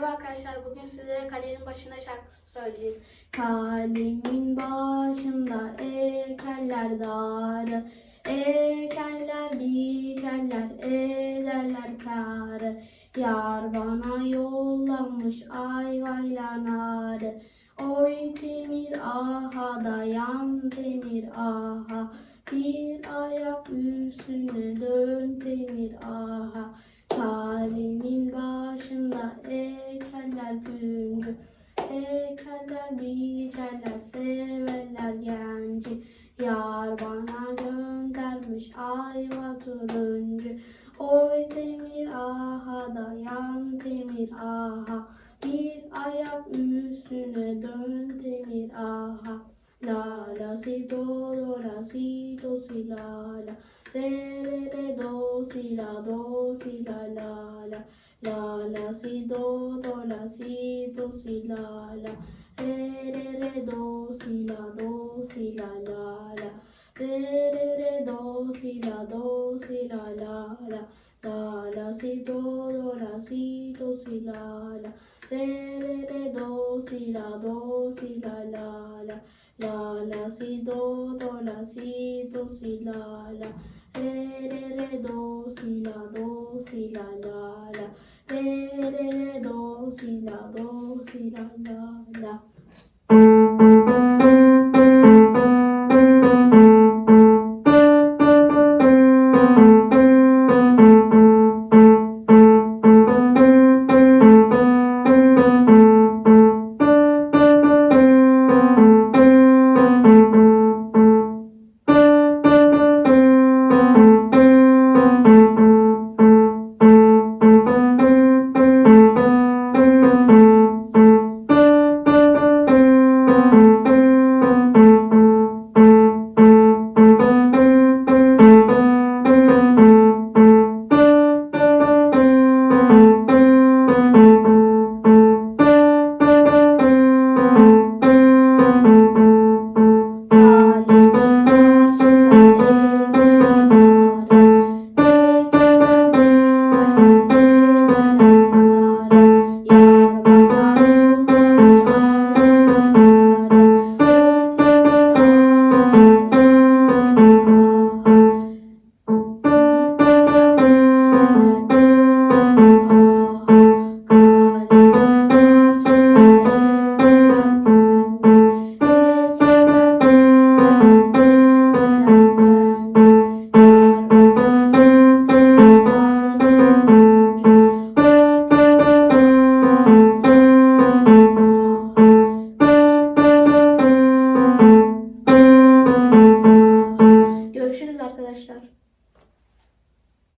Merhaba arkadaşlar. Bugün sizlere kalenin başında şarkısı söyleyeceğiz. Kalemin başında ekerler darı, ekerler biçerler, ederler karı. Yar bana yollamış ayvayla narı. Oy temir aha dayan temir aha. Bir ayak üstüne dön temir aha. Güncü, ekerler biçerler severler genci. Yar bana göndermiş ayva turuncu. Oy demir aha dayan demir aha. Bir ayak üstüne dön demir aha. La la si do do la si do si la la. Re re re do si la do si la la la. La si do do la si do si la la. Re re re do si la do si la la la. Re re re do si la do si la la la. La la si do do la si do si la la. Re re re do si la do si la la la. La la si do do la si do si la la. Re re re do si la do si la la la. Re re re do si la do si la la